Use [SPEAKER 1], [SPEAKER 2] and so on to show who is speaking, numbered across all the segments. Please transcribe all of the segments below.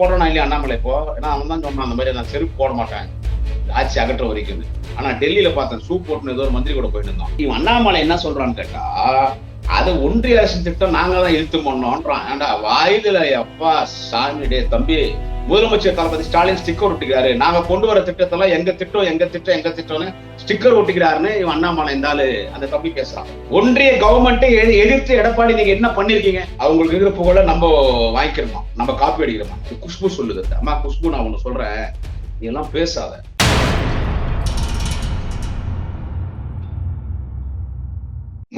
[SPEAKER 1] போடுறோம் இல்லையா அண்ணாமலை இப்போ? ஏன்னா அவன் தான் சொன்னான் அந்த மாதிரி நான் செருப்பு போட மாட்டேன் ஆட்சி அகற்ற வரைக்கும். ஆனா டெல்லியில பார்த்தேன் சூப் போட்டுன்னு ஏதோ ஒரு மந்திரி கூட போயிட்டு இருந்தோம் இவன் அண்ணாமலை என்ன சொல்றான்னு கேட்டா அது ஒன்றிய அரசு திட்டம் நாங்க தான் இழுத்து பண்ணோன்றான் ஏன்டா வாயில அப்பா சாமியுடைய தம்பி முதலமைச்சர் தளபதி ஸ்டாலின் ஸ்டிக்கர் ஒட்டிக்கிறாரு. நாங்க கொண்டு வர திட்டத்தெல்லாம் எங்க திட்டம் எங்க திட்டம் எங்க திட்டம்னு ஸ்டிக்கர் ஒட்டிக்கிறாருன்னு இவன் அண்ணாமலை இருந்தாலு அந்த தம்பி பேசுறான். ஒன்றிய கவர்மெண்ட்டை எதிர்த்து எடப்பாடி நீங்க என்ன பண்ணிருக்கீங்க? அவங்களுக்கு இருக்கிற புகழ நம்ம வாங்கிக்கிறோமா? நம்ம காப்பி அடிக்கிறோமா? குஷ்பு சொல்லுது. அம்மா குஷ்பு நான் ஒண்ணு சொல்றேன். நீ எல்லாம் பேசாத.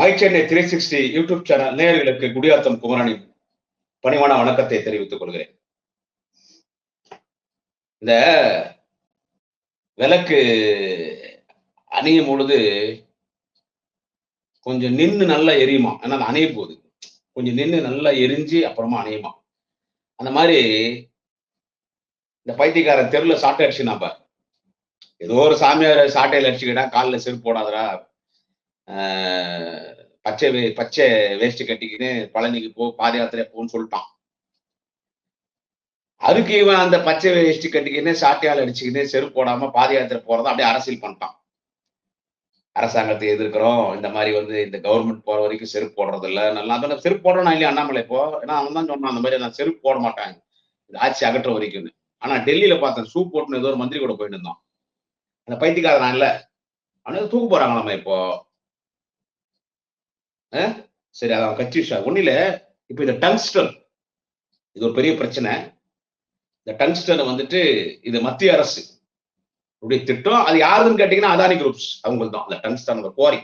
[SPEAKER 1] My Chennai three sixty YouTube channel நேயர்களுக்கு குடியாத்தம் குமரனின் பணிவான வணக்கத்தை தெரிவித்துக் கொள்கிறேன். இந்த விளக்கு அணியும் பொழுது கொஞ்சம் நின்று நல்லா எரியுமா? ஏன்னா அது அணைய போகுது. கொஞ்சம் நின்று நல்லா எரிஞ்சு அப்புறமா அணையுமா? அந்த மாதிரி இந்த பைத்தியக்காரன் தெருவில் சாட்டை அடிச்சுனாப்ப ஏதோ ஒரு சாமியார் சாட்டையில அடிச்சுக்கிட்டா காலில் செருப்பு போடாதரா பச்சை வே- பச்சை வேஸ்ட்டு கட்டிக்கின்னு பழனிக்கு போ பாத யாத்திரை போன்னு சொல்லிட்டான். அதுக்கு இவன் அந்த பச்சை வேஷ்டி கட்டிக்கின்னு சாட்டையால் அடிச்சுக்கின்னு செருப்பு போடாம பாத யாத்திரை போறதை அப்படியே அரசியல் பண்ணிட்டான். அரசாங்கத்தை எதிர்க்கிறோம். இந்த மாதிரி வந்து இந்த கவர்மெண்ட் போற வரைக்கும் செருப்பு போடுறது இல்லை நல்லா அதான் செருப்பு போடுறனா இல்லையா அண்ணாமலை இப்போ? ஏன்னா அவன் தான் சொன்னான் அந்த மாதிரி நான் செருப்பு போட மாட்டாங்க. இந்த ஆட்சி அகற்ற வரைக்கும் ஆனா டெல்லியில பார்த்தேன் சூப் போட்டுன்னு ஏதோ ஒரு மந்திரி கூட போயிட்டு இருந்தான். அந்த பைத்தியக்காரன் இல்ல. அவனுக்கு தூக்கு போறாங்களாமா இப்போ? சரி அதான் கட்சி விஷயம். ஒன்னும் இல்ல. இப்ப இந்த டங்ஸ்டர் இது ஒரு பெரிய பிரச்சனை. இந்த டங்ஸ்டன் வந்துட்டு இது மத்திய அரசு. உடைய திட்டம் அது யாருதுன்னு கேட்டீங்கன்னா அதானி குரூப்ஸ் அவங்களுக்கு தான் அந்த டங்ஸ்டன் கோரி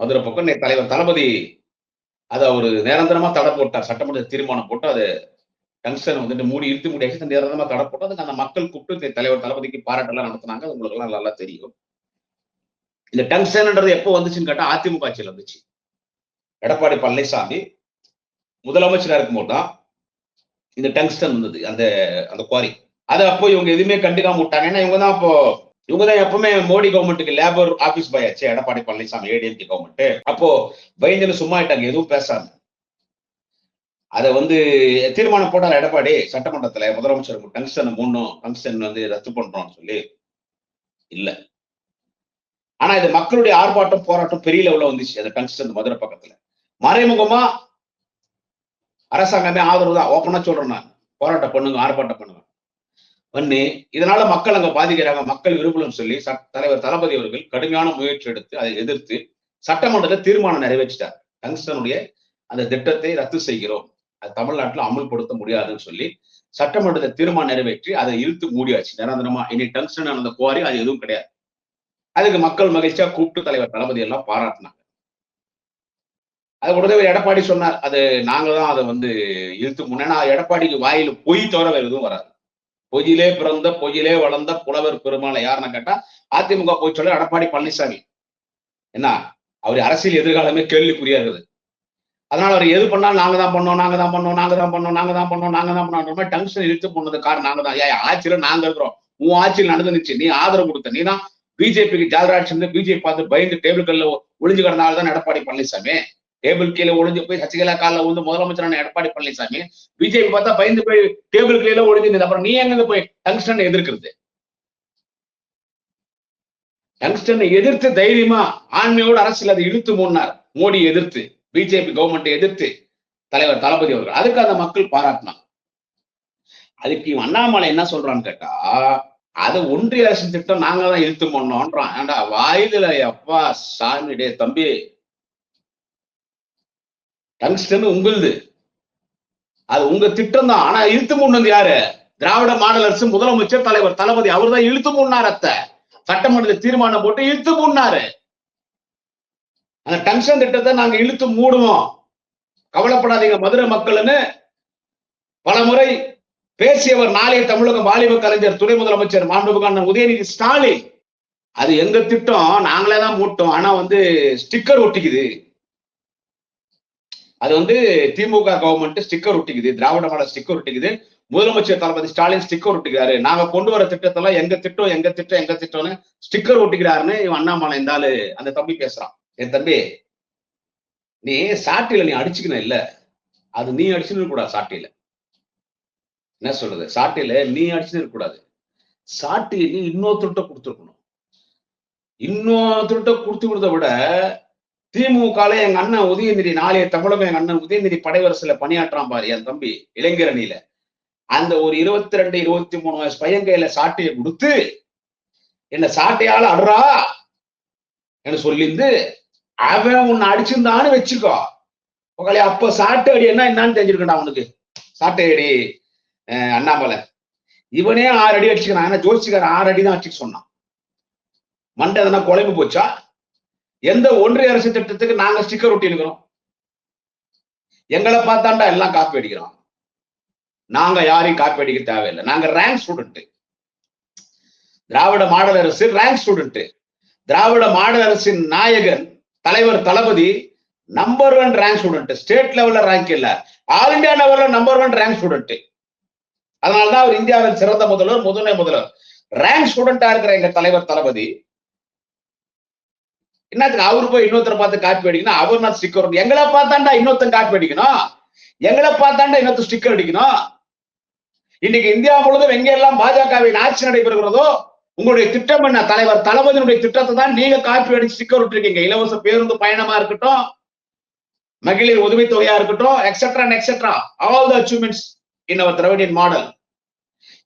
[SPEAKER 1] மதுரை பக்கம் தலைவர் தளபதி அதை ஒரு நிரந்தரமா தடை போட்டார். சட்டமன்ற தீர்மானம் போட்டு அது டங்ஸ்டன் வந்துட்டு மூடி இழுத்து மூடியாச்சு நிரந்தரமா தடை போட்டு அதுக்கு அந்த மக்கள் கூப்பிட்டு தலைவர் தளபதிக்கு பாராட்டெல்லாம் நடத்தினாங்க. அது உங்களுக்கு எல்லாம் நல்லா தெரியும். இந்த டங்ஸ்டன்ன்றது எப்போ வந்துச்சுன்னு கேட்டா அதிமுக ஆட்சியில் வந்துச்சு. எடப்பாடி பழனிசாமி முதலமைச்சராக இருக்கும்போது தான் இந்த டங்ஸ்டன் வந்தது அந்த அந்த குவாரி அதை அப்போ இவங்க எதுவுமே கண்டுக்காம விட்டாங்க. ஏன்னா இவங்க தான் அப்போ இவங்க தான் எப்பவுமே மோடி கவர்மெண்ட்டுக்கு லேபர் ஆபீஸ் பாய் ஆச்சு. எடப்பாடி பழனிசாமி ஏடிஎம்கே கவர்மெண்ட் அப்போ பயந்துன்னு சும்மா ஆயிட்டாங்க. எதுவும் பேசாம. அதை வந்து தீர்மானம் போட்டார் எடப்பாடி? சட்டமன்றத்துல முதலமைச்சர் டங்ஸ்டன் மூணும் டங்ஸ்டன் வந்து ரத்து பண்றோம்னு சொல்லி. இல்ல. ஆனா இது மக்களுடைய ஆர்ப்பாட்டம் போராட்டம் பெரிய லெவல்ல வந்துச்சு. அந்த டங்ஸ்டன் மதுரை பக்கத்துல. மறைமுகமா அரசாங்கமே ஆதரவு தான் ஓப்பனா சொல்றேன் நான். போராட்டம் பண்ணுங்க ஆர்ப்பாட்டம் பண்ணுங்க. பண்ணி இதனால மக்கள் அங்க பாதிக்கிறாங்க. மக்கள் விரும்பலன்னு சொல்லி சட்ட தலைவர் தளபதி அவர்கள் கடுமையான முயற்சி எடுத்து அதை எதிர்த்து சட்டமன்றத்தில் தீர்மானம் நிறைவேற்றிட்டார். டங்ஸ்டனுடைய அந்த திட்டத்தை ரத்து செய்கிறோம். அது தமிழ்நாட்டுல அமல்படுத்த முடியாதுன்னு சொல்லி சட்டமன்றத்தை தீர்மானம் நிறைவேற்றி அதை இழுத்து மூடியாச்சு. நிரந்தரமா. இனி டங்ஸ்டன் அந்த குவாரி அது எதுவும் கிடையாது. அதுக்கு மக்கள் மகிழ்ச்சியா கூப்பிட்டு தலைவர் தளபதி எல்லாம் பாராட்டினாங்க. அது உடனே எடப்பாடி சொன்னார் அது நாங்க தான் அதை வந்து இழுத்து முன்னேன்னா எடப்பாடிக்கு வாயில பொய் தவிர வேற எதுவும் வராது. பொய்யிலே பிறந்த பொய்யிலே வளர்ந்த புலவர் பெருமாளை யாருன்னு கேட்டா அதிமுக போய் சொல்ல எடப்பாடி பழனிசாமி. என்ன அவர் அரசியல் எதிர்காலமே கேள்விக்குறியா இருக்குது. அதனால அவர் எது பண்ணாலும் நாங்க தான் பண்ணோம் நாங்க தான் பண்ணோம் நாங்க தான் பண்ணோம் நாங்க தான் பண்ணோம் நாங்க தான் பண்ணோம் மாதிரி டங்ஷன் இழுத்து போனது காரணம் நாங்க தான். ஏன் ஆட்சியில நாங்க இருக்கிறோம். உன் ஆட்சியில் நடந்துச்சு நீ ஆதரவு கொடுத்த நீ தான் பிஜேபிக்கு ஜால்ராட்சி இருந்து பிஜேபி பார்த்து பயந்து டேபிள் கல்ல ஒளிஞ்சு கிடந்தால்தான் எடப்பாடி பழனிசாமி. டேபிள் கீழே ஒழிஞ்சு போய் சசிகலா காலில் விழுந்து முதலமைச்சரான எடப்பாடி பழனிசாமி பிஜேபி பார்த்தா பயந்து போய் டேபிள் கீழே ஒளிஞ்சு இருந்தது. அப்புறம் நீ எங்க போய் டங்ஸ்டன் எதிர்க்கிறது? டங்ஸ்டன் எதிர்த்து தைரியமா ஆண்மையோடு அரசியல் அதை இழுத்து முன்னார் மோடி எதிர்த்து பிஜேபி கவர்மெண்ட் எதிர்த்து தலைவர் தளபதி அவர்கள். அதுக்கு அந்த மக்கள் பாராட்டினாங்க. அதுக்கு இவன் அண்ணாமலை என்ன சொல்றான்னு கேட்டா அது ஒன்றிய அரசு திட்டம் நாங்க தான் இழுத்து பண்ணோன்றான் ஏன்டா வாயில அப்பா டே தம்பி டங்ஸ்டன் உங்களுது. அது உங்க திட்டம் தான் ஆனா இழுத்து முன்னது யாரு? திராவிட மாடல் அரசு முதலமைச்சர் தலைவர் தளபதி. அவர் தான் இழுத்து முன்னார் அத்த. சட்டமன்றத்தில் தீர்மானம் போட்டு இழுத்து முன்னாரு அந்த டங்ஷன் திட்டத்தை நாங்க இழுத்து மூடுவோம். கவலைப்படாதீங்க மதுரை மக்கள்னு பலமுறை பேசியவர் நாளைய தமிழக வாலிப கலைஞர் துணை முதலமைச்சர் மாண்புகான உதயநிதி ஸ்டாலின். அது எங்க திட்டம்? நாங்களே தான் மூட்டோம். ஆனா வந்து ஸ்டிக்கர் ஒட்டிக்குது. அது வந்து திமுக கவர்மெண்ட் ஸ்டிக்கர் ஒட்டிக்குது திராவிட மாடல் ஸ்டிக்கர் ஒட்டிக்குது. முதலமைச்சர் தளபதி ஸ்டாலின் ஸ்டிக்கர் ஒட்டிக்கிறாரு. நாங்க கொண்டு வர திட்டத்தெல்லாம் எங்க திட்டம் எங்க திட்டம் எங்க திட்டம்னு ஸ்டிக்கர் ஒட்டிக்கிறாருன்னு இவன் அண்ணாமலை இருந்தாலு அந்த தம்பி பேசுறான். என் தம்பி நீ சாட்டில நீ அடிச்சுக்கணும் இல்ல. அது நீ அடிச்சுன்னு கூடாது சாட்டில என்ன சொல்றது? சாட்டில நீ அடிச்சுன்னு இருக்கக்கூடாது சாட்டி நீ இன்னொருத்தர்கிட்ட கொடுத்துருக்கணும். இன்னொருத்தருட்ட கொடுத்து விட திமுகல எங்க அண்ணன் உதயநிதி நாளைய தமிழகம் எங்க அண்ணன் உதயநிதி படைவரசுல பணியாற்றான் பாரு என் தம்பி இளைஞரணியில. அந்த ஒரு இருபத்தி ரெண்டு இருபத்தி மூணு வயசு பையன் கையில சாட்டையை கொடுத்து என்ன சாட்டையால அடுறா என்று சொல்லிந்து அவன் உன்னை அடிச்சிருந்தான்னு வச்சுக்கோ. உங்களை அப்ப சாட்டை அடி என்ன என்னன்னு தெரிஞ்சிருக்கண்டா அவனுக்கு. சாட்டை அடி அஹ் அண்ணாமலை. இவனே ஆறு அடி அடிச்சுக்கிறான். ஏன்னா ஜோசிக்காரன் ஆறு அடி தான் அடிச்சுக்க சொன்னான். மண்டை எதனா குழம்பு போச்சா? எந்த ஒன்றிய அரசு திட்டத்துக்கு நாங்க ஸ்டிக்கர் ஒட்டி இருக்கிறோம். எங்களை பார்த்தாண்டா எல்லாம் காப்பி அடிக்கிறோம் நாங்க யாரையும் காப்பி அடிக்க தேவையில்லை. நாங்க ரேங்க் ஸ்டூடெண்ட் திராவிட மாடல் அரசு ரேங்க் ஸ்டூடெண்ட் திராவிட மாடல் அரசின் நாயகன் தலைவர் தளபதி number one rank student state லெவல்ல ரேங்க் இல்ல. ஆல் இந்தியா லெவல்ல நம்பர் ஒன் ரேங்க் ஸ்டூடெண்ட் அதனாலதான் அவர் இந்தியாவின் சிறந்த முதல்வர் முதன்மை முதல்வர். ரேங்க் ஸ்டூடெண்டா இருக்கிற எங்க தலைவர் தளபதி என்னத்துக்கு அவரு போய் இன்னொருத்தரை பார்த்து காப்பி அடிக்கணும். அவர் நான் ஸ்டிக்கர் எங்களை பார்த்தாண்டா இன்னொருத்தன் காப்பி அடிக்கணும். எங்களை பார்த்தாண்டா இன்னொருத்தர் ஸ்டிக்கர் அடிக்கணும். இன்னைக்கு இந்தியா முழுவதும் எங்கெல்லாம் பாஜகவின் ஆட்சி நடைபெறுகிறதோ உங்களுடைய திட்டம் என்ன? தலைவர் தளபதியினுடைய திட்டத்தை தான் நீங்க காப்பி அடிச்சு ஸ்டிக்கர் விட்டுருக்கீங்க. இலவச பேருந்து பயணமா இருக்கட்டும் மகளிர் உதவித் தொகையா இருக்கட்டும் etcetera etcetera all the achievements in our Dravidian model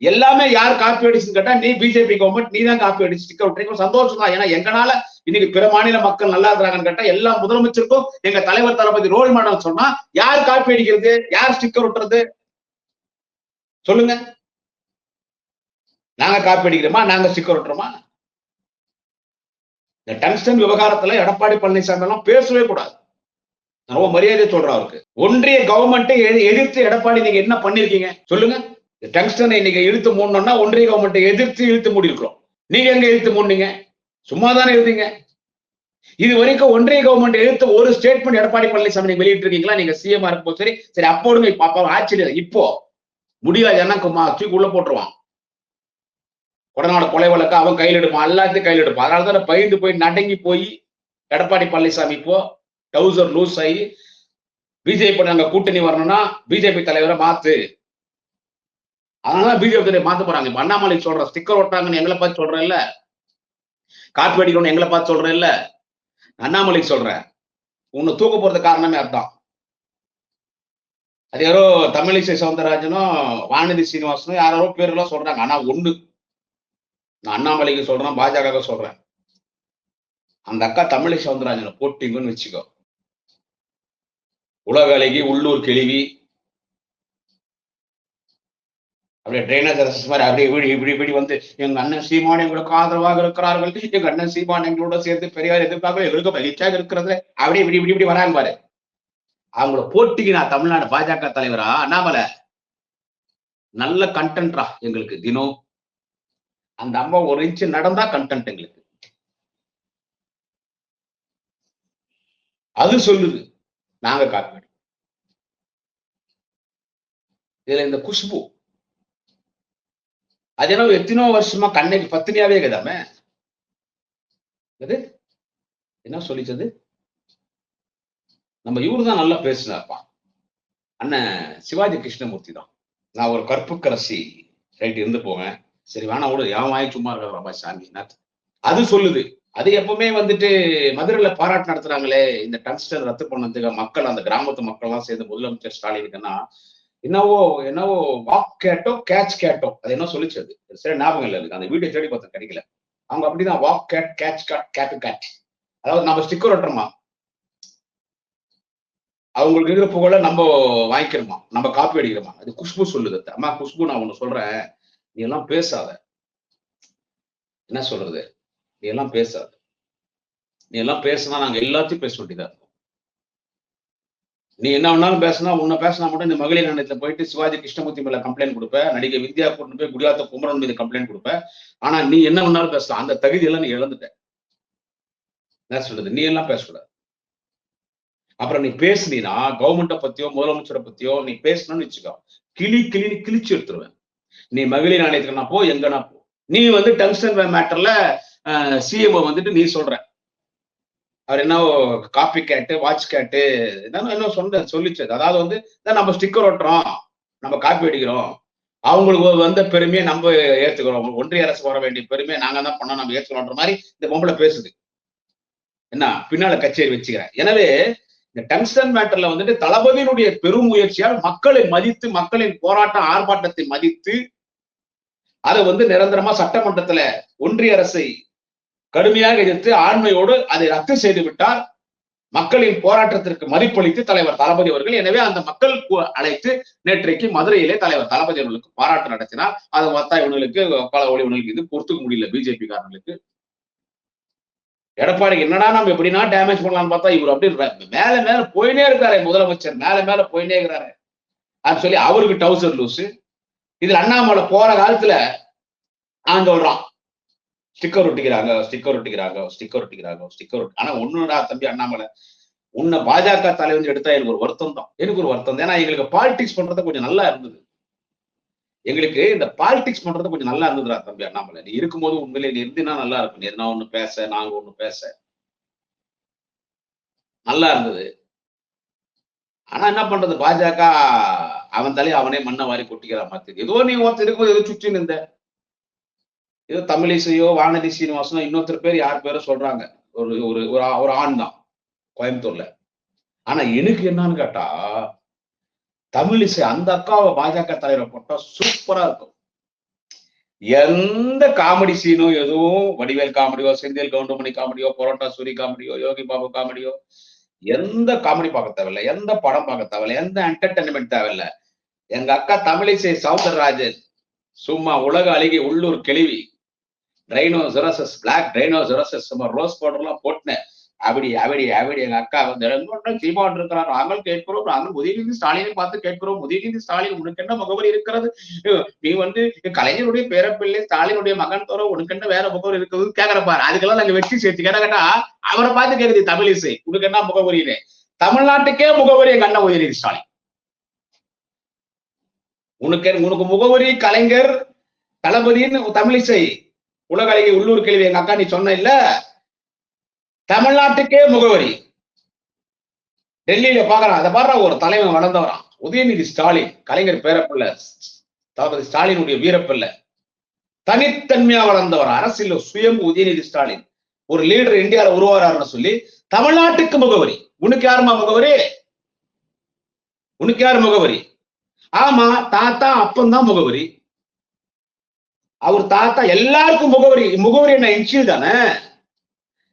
[SPEAKER 1] எல்லாமே யார் காப்பி அடிச்சுன்னு கேட்டா நீ பிஜேபி கவர்மெண்ட் நீ தான் காப்பி அடிச்சு ஸ்டிக்கர் விட்டுறீங்க சந்தோஷம் தான் ஏன்னா எங்களால இன்னைக்கு பிற மாநில மக்கள் நல்லா இருக்கிறாங்கன்னு கேட்டா எல்லா முதலமைச்சருக்கும் எங்க தலைவர் தளபதி ரோல் மாடல் சொன்னா யார் காப்பி அடிக்கிறது? யார் ஸ்டிக்கர் விட்டுறது சொல்லுங்க. நாங்க காப்பி அடிக்கிறோமா? நாங்க ஸ்டிக்கர் விட்டுறோமா இந்த டங்ஸ்டன் விவகாரத்துல எடப்பாடி பழனிசாமி எல்லாம் பேசவே கூடாது. ரொம்ப மரியாதை சொல்றா அவருக்கு. ஒன்றிய கவர்மெண்ட்டை எதிர்த்து எடப்பாடி நீங்க என்ன பண்ணிருக்கீங்க? சொல்லுங்க. டங்ஸ்டனை இன்னைக்கு இழுத்து மூடணும்னா ஒன்றிய கவர்மெண்ட்டை எதிர்த்து இழுத்து மூடி இருக்கிறோம் நீங்க எங்க இழுத்து மூடினீங்க? சும்மா தானே இருந்தீங்க? இது வரைக்கும் ஒன்றிய கவர்மெண்ட் எழுத்து ஒரு ஸ்டேட்மெண்ட் எடப்பாடி பழனிசாமி நீங்க வெளியிட்டு இருக்கீங்களா நீங்க சிஎம் இருக்கும் சரி சரி அப்போடுங்க பாப்பா ஆச்சரியம் இப்போ முடியாது என்ன தூக்கி உள்ள போட்டுருவான். கொடநாடு கொலை வழக்கு அவன் கையில் எடுப்பான் எல்லாத்தையும் கையில் எடுப்பான். அதனாலதான் பயந்து போய் நடங்கி போய் எடப்பாடி பழனிசாமி இப்போ டவுசர் லூஸ் ஆகி பிஜேபி நாங்க கூட்டணி வரணும்னா பிஜேபி தலைவரை மாத்து. அதனால பிஜேபி தலைவர் மாத்த போறாங்க. அண்ணாமலை சொல்ற ஸ்டிக்கர் ஓட்டாங்கன்னு எங்களை பார்த்து சொல்றேன் காற்று காப்பி எங்களை பார்த்து சொல்றேன் இல்ல அண்ணாமலைக்கு சொல்றேன். உன்னை தூக்க போறது காரணமே அதான் அது யாரோ தமிழிசை சவுந்தரராஜனும் வானதி சீனிவாசனும் யாரோ பேரெல்லாம் சொல்றாங்க. ஆனா ஒண்ணு நான் அண்ணாமலைக்கு சொல்றேன் பாஜக சொல்றேன். அந்த அக்கா தமிழிசை சவுந்தரராஜனை போட்டிங்கன்னு வச்சுக்கோ. உலக அழகி உள்ளூர் கிழிவி அப்படியே ட்ரைனேஜ் அரசஸ் மாதிரி அப்படியே இப்படி இப்படி இப்படி வந்து எங்க அண்ணன் சீமான் எங்களுக்கு ஆதரவாக இருக்கிறார்கள். எங்க அண்ணன் சீமான் எங்களோட சேர்ந்து பெரியார் எதிர்ப்பாக எங்களுக்கு மகிழ்ச்சியாக இருக்கிறது அப்படியே இப்படி இப்படி இப்படி வராங்க பாரு. அவங்கள போட்டிக்கு நான் தமிழ்நாடு பாஜக தலைவரா? அண்ணாமலை. நல்ல கண்டென்ட்ரா எங்களுக்கு தினம். அந்த அம்மா ஒரு இன்ச்சு நடந்தா கண்டென்ட் எங்களுக்கு. அது சொல்லுது. நாங்க காப்பீடு. இதுல இந்த குஷ்பு. அது என்ன எத்தனோ வருஷமா கண்ணைக்கு பத்தினியாவே கதாமே அது என்ன சொல்லிச்சது நம்ம இவரு தான் நல்லா பேசினார்ப்பா அண்ணன் சிவாஜி கிருஷ்ணமூர்த்தி தான் நான் ஒரு கற்புக்கரசி ரைட் இருந்து போவேன் சரி வேணா விடு எவன் வாங்கி சும்மா இருக்கிற சாமி அது சொல்லுது அது எப்பவுமே வந்துட்டு மதுரையில பாராட்டு நடத்துறாங்களே இந்த டங்ஸ்டர் ரத்து பண்ணதுக்கு மக்கள் அந்த கிராமத்து மக்கள் எல்லாம் சேர்ந்து முதலமைச்சர் ஸ்டாலினுக்குன்னா என்னவோ என்னவோ வாக் கேட்டோ கேட்ச் கேட்டோ அது என்ன சொல்லிச்சு அது? சரி ஞாபகம் இல்லை அந்த வீடியோ தேடி பார்த்தா கிடைக்கல. அவங்க அப்படிதான் வாக் கேட் கேட்ச் கேட்டு கேட் அதாவது நம்ம ஸ்டிக்கர் ஒட்டுறோமா அவங்களுக்கு இருக்கிற புகழ நம்ம வாங்கிக்கிறோமா? நம்ம காப்பி அடிக்கிறோமா? அது குஷ்பு சொல்லுது. அம்மா குஷ்பு நான் ஒண்ணு சொல்றேன். நீ எல்லாம் பேசாத. என்ன சொல்றது? நீ எல்லாம் பேசாத. நீ எல்லாம் பேசினா நாங்க எல்லாத்தையும் பேச வேண்டியதா நீ என்ன வேணாலும் பேசினா உன்னை பேசினா மட்டும் இந்த மகளிர் நிலையத்துல போயிட்டு சிவாஜி கிருஷ்ணமூர்த்தி மேல கம்ப்ளைண்ட் கொடுப்ப நடிகை வித்யா கூட்டு போய் குடியாத்த குமரன் மீது கம்ப்ளைண்ட் கொடுப்ப. ஆனா நீ என்ன வேணாலும் பேசலாம். அந்த தகுதியெல்லாம் நீ இழந்துட்ட. என்ன சொல்றது நீ எல்லாம் பேசக்கூடாது. அப்புறம் நீ பேசுனீனா கவர்மெண்ட்டை பத்தியோ முதலமைச்சரை பத்தியோ நீ பேசணும்னு வச்சுக்கோ கிளி கிளின்னு கிழிச்சு எடுத்துருவேன். நீ மகளிர் ஆணையத்துக்கு நான் போ எங்கன்னா போ. நீ வந்து டங்ஸ்டன் மேட்டர்ல சிஎம்ஓ வந்துட்டு நீ சொல்ற. அவர் என்ன காப்பி கேட்டு வாட்ச் கேட்டு என்ன சொன்ன சொல்லிச்சு. அதாவது வந்து நம்ம ஸ்டிக்கர் ஒட்டுறோம் நம்ம காப்பி அடிக்கிறோம். அவங்களுக்கு வந்த பெருமையை நம்ம ஏத்துக்கிறோம். ஒன்றிய அரசு வர வேண்டிய பெருமையை நாங்க தான் பண்ணோம் நம்ம ஏத்துக்கிறோன்ற மாதிரி இந்த பொம்பளை பேசுது. என்ன பின்னால கச்சேரி வச்சுக்கிறேன். எனவே இந்த டங்ஸ்டன் மேட்டர்ல வந்துட்டு தளபதியினுடைய பெரும் முயற்சியால் மக்களை மதித்து மக்களின் போராட்டம் ஆர்ப்பாட்டத்தை மதித்து அதை வந்து நிரந்தரமா சட்டமன்றத்துல ஒன்றிய அரசை கடுமையாக எதிர்த்து ஆண்மையோடு அதை ரத்து செய்து விட்டால் மக்களின் போராட்டத்திற்கு மதிப்பளித்து தலைவர் தளபதி அவர்கள். எனவே அந்த மக்கள் அழைத்து நேற்றைக்கு மதுரையிலே தலைவர் தளபதி அவர்களுக்கு பாராட்டு நடத்தினார். அதை மத்தாய் இவங்களுக்கு பல ஒளி இது பொறுத்துக்க முடியல பிஜேபி காரங்களுக்கு. எடப்பாடி என்னடா நம்ம எப்படின்னா டேமேஜ் பண்ணலாம்னு பார்த்தா இவர் அப்படியே மேல மேல போயினே இருக்காரு முதலமைச்சர். மேல மேல போயினே இருக்கிறாரு. அப்படின்னு சொல்லி அவருக்கு டவுசர் லூசு இதுல அண்ணாமலை போற காலத்துல நான் சொல்றான் ஸ்டிக்கர் ஒட்டிக்கிறாங்க ஸ்டிக்கர் ஒட்டிக்கிறாங்க ஸ்டிக்கர் ஒட்டிக்கிறாங்க ஸ்டிக்கர் ஒட்டி. ஆனா ஒண்ணுடா தம்பி அண்ணாமலை உன்னை பாஜக தலை வந்து எடுத்தா எனக்கு ஒரு வருத்தம் தான். எனக்கு ஒரு வருத்தம் தான். ஏன்னா எங்களுக்கு பாலிடிக்ஸ் பண்றது கொஞ்சம் நல்லா இருந்தது. எங்களுக்கு இந்த பாலிடிக்ஸ் பண்றது கொஞ்சம் நல்லா இருந்ததுடா தம்பி அண்ணாமலை. நீ இருக்கும்போது உண்மையிலே நீ இருந்தினா நல்லா இருக்கும். நீ எதனா ஒண்ணு பேச நாங்க ஒண்ணு பேச. நல்லா இருந்தது. ஆனா என்ன பண்றது? பாஜக அவன் தலையை அவனே மண்ணை வாரி கொட்டிக்கிறா மாத்தி ஏதோ நீ ஒருத்தர் இருக்கும்போது ஏதோ சுற்றி நின்ற ஏதோ தமிழிசையோ வானதி சீனிவாசனோ இன்னொருத்தர் பேர் யார் பேரோ சொல்றாங்க. ஒரு ஒரு ஒரு ஆண் தான் கோயம்புத்தூர்ல. ஆனா எனக்கு என்னன்னு கேட்டா தமிழிசை அந்த அக்காவை பாஜக தலைவரை போட்டா சூப்பரா இருக்கும். எந்த காமெடி சீனோ எதுவும் வடிவேல் காமெடியோ செந்தில் கவுண்டமணி காமெடியோ பரோட்டா சூரி காமெடியோ யோகி பாபு காமெடியோ எந்த காமெடி பார்க்க தேவையில்ல எந்த படம் பார்க்க தேவையில்ல எந்த என்டர்டைன்மெண்ட் தேவையில்ல. எங்க அக்கா தமிழிசை சவுந்தரராஜன் சும்மா உலக அழகி உள்ளூர் கிழவி ட்ரைனோசரசஸ் பிளாக் ட்ரைனோசரசஸ் நம்ம ரோஸ் பவுடர்லாம் போட்டினேன். அப்படி அப்படி அப்படி எங்க அக்கா வந்து எங்கோட்டம் சீமான் இருக்கிறார். நாங்கள் கேட்கிறோம் நாங்கள் உதயநிதி ஸ்டாலினை பார்த்து கேட்கிறோம். உதயநிதி ஸ்டாலின் உனக்கு என்ன முகவரி இருக்கிறது? நீ வந்து கலைஞருடைய பேரப்பிள்ளை ஸ்டாலினுடைய மகன் தோற உனக்கு என்ன வேற முகவரி இருக்கிறது கேக்குற பாரு. அதுக்கெல்லாம் நாங்க வெற்றி சேர்த்து கேட்டா கேட்டா அவரை பார்த்து கேக்குது தமிழிசை உனக்கு என்ன முகவரின்னு? தமிழ்நாட்டுக்கே முகவரி எங்க அண்ணன் உதயநிதி ஸ்டாலின். உனக்கு உனக்கு முகவரி கலைஞர் தளபதின்னு தமிழிசை உலக அழகி உள்ளூர் கேள்வி எங்க அக்கா நீ சொன்ன இல்ல? தமிழ்நாட்டுக்கே முகவரி. டெல்லியில பாக்குறான். அதை பாடுற ஒரு தலைவன் வளர்ந்தவரான் உதயநிதி ஸ்டாலின் கலைஞர் பேரப்பிள்ளை. தளபதி ஸ்டாலினுடைய வீரப்பிள்ளை. தனித்தன்மையா வளர்ந்தவர் அரசியல் சுயம் உதயநிதி ஸ்டாலின். ஒரு லீடர் இந்தியால உருவாராருன்னு சொல்லி தமிழ்நாட்டுக்கு முகவரி. உனக்கு யாருமா முகவரி? உனக்கு யாரு முகவரி? ஆமா தாத்தா அப்பந்தான் முகவரி. அவர் தாத்தா எல்லாருக்கும் முகவரி முகவரி என்ன? இன்சில் தானே?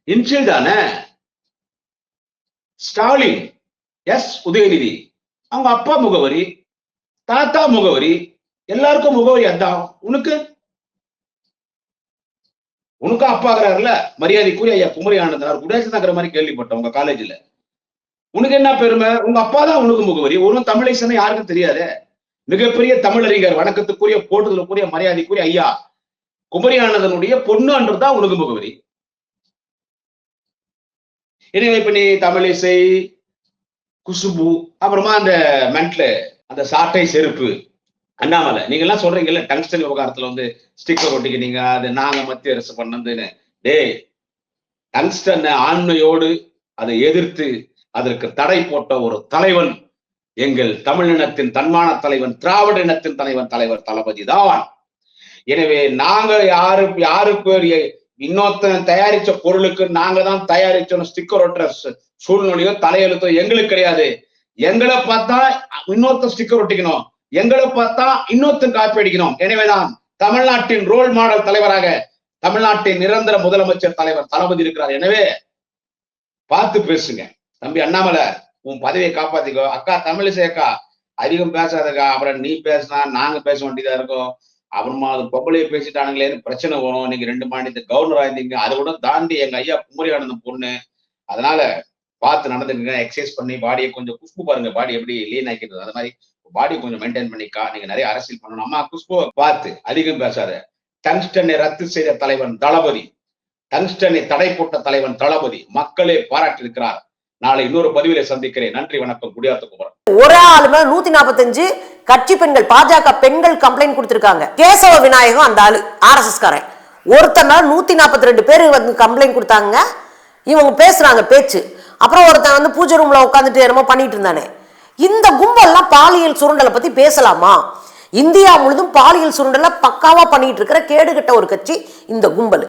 [SPEAKER 1] இன்சில் தானே? ஸ்டாலின் எஸ் உதயநிதி. அவங்க அப்பா முகவரி தாத்தா முகவரி எல்லாருக்கும் முகவரி அதான். உனக்கு? உனக்கும் அப்பாக்குறாருல மரியாதைக்குரிய ஐயா குமரி ஆனந்தனார் குடேசன் நகர மாதிரி கேள்விப்பட்டோம் உங்க காலேஜ்ல உனக்கு என்ன பெருமை? உங்க அப்பா தான் உனக்கு முகவரி. ஒரு தமிழேசனை யாருக்கும் தெரியாது. மிகப்பெரிய தமிழறிஞர் வணக்கத்துக்குரிய போட்டுதலுக்குரிய மரியாதைக்குரிய ஐயா. குமரி ஆனந்தனுடைய பொண்ணுன்றதுதான் உனக்கு முகவரி எனவே இப்ப நீ தமிழிசை குசுபு அப்புறமா அந்த மென்ட்ல அந்த சாட்டை செருப்பு அண்ணாமலை நீங்க எல்லாம் சொல்றீங்கல்ல டங்ஸ்டன் விவகாரத்துல வந்து ஸ்டிக்கர் ஒட்டிக்கினீங்க அது நாங்க மத்திய அரசு பண்ணதுன்னு. டேய் டங்ஸ்டன் ஆண்மையோடு அதை எதிர்த்து அதற்கு தடை போட்ட ஒரு தலைவன் எங்கள் தமிழினத்தின் தன்மான தலைவன் திராவிட இனத்தின் தலைவன் தலைவர் தளபதி தான். எனவே நாங்க யாரு யாருக்கு இன்னொருத்தன் தயாரிச்ச பொருளுக்கு நாங்க தான் தயாரிச்சோம் ஸ்டிக்கர் ஒட்டுற சு- சூழ்நிலையோ தலையெழுத்தோ எங்களுக்கு கிடையாது. எங்களை பார்த்தா இன்னொருத்தன் ஸ்டிக்கர் ஒட்டிக்கணும். எங்களை பார்த்தா இன்னொருத்தன் காப்பி அடிக்கணும். எனவேதான் தமிழ்நாட்டின் ரோல் மாடல் தலைவராக தமிழ்நாட்டின் நிரந்தர முதலமைச்சர் தலைவர் தளபதி இருக்கிறார். எனவே பார்த்து பேசுங்க. தம்பி அண்ணாமலை உன் பதவியை காப்பாத்திக்கோ. அக்கா தமிழிசை அக்கா அதிகம் பேசாதக்கா. அப்புறம் நீ பேசினா நாங்க பேச வேண்டியதா இருக்கும். அப்புறமா அது பொம்பளையை பேசிட்டானுங்களேன்னு பிரச்சனை வரும். நீங்க ரெண்டு மாநிலத்து கவர்னரா இருந்தீங்க அதை கூட தாண்டி எங்க ஐயா குமரி பொண்ணு. அதனால பார்த்து நடந்துக்கங்க. எக்ஸசைஸ் பண்ணி பாடியை கொஞ்சம் குஷ்பு பாருங்க. பாடி எப்படி லீன் ஆக்கிடுது. அது மாதிரி பாடி கொஞ்சம் மெயின்டைன் பண்ணிக்கா. நீங்க நிறைய அரசியல் பண்ணணும். அம்மா குஷ்புவை பார்த்து. அதிகம் பேசாத. டங்ஸ்டனை ரத்து செய்த தலைவன் தளபதி. டங்ஸ்டனை தடை போட்ட தலைவன் தளபதி. மக்களே பாராட்டியிருக்கிறார். நாளை இன்னொரு பதிவிலே சந்திக்கிறேன். நன்றி வணக்கம். குடியாத்த குமரன்.
[SPEAKER 2] ஒரு ஆளு மேல நூத்தி நாற்பத்தஞ்சு கட்சி பெண்கள் பாஜக பெண்கள் கம்ப்ளைண்ட் கொடுத்திருக்காங்க. கேசவ விநாயகம் அந்த ஆளு ஆர்எஸ்எஸ் காரன் ஒருத்தர் மேல நூத்தி நாற்பத்தி ரெண்டு பேர் வந்து கம்ப்ளைண்ட் கொடுத்தாங்க. இவங்க பேசுறாங்க பேச்சு. அப்புறம் ஒருத்தன் வந்து பூஜை ரூம்ல உட்காந்துட்டு என்னமோ பண்ணிட்டு இருந்தானே. இந்த கும்பல்லாம் பாலியல் சுரண்டலை பத்தி பேசலாமா? இந்தியா முழுதும் பாலியல் சுருண்டலை பக்காவா பண்ணிட்டு இருக்கிற கேடுகட்ட ஒரு கட்சி இந்த கும்பல்.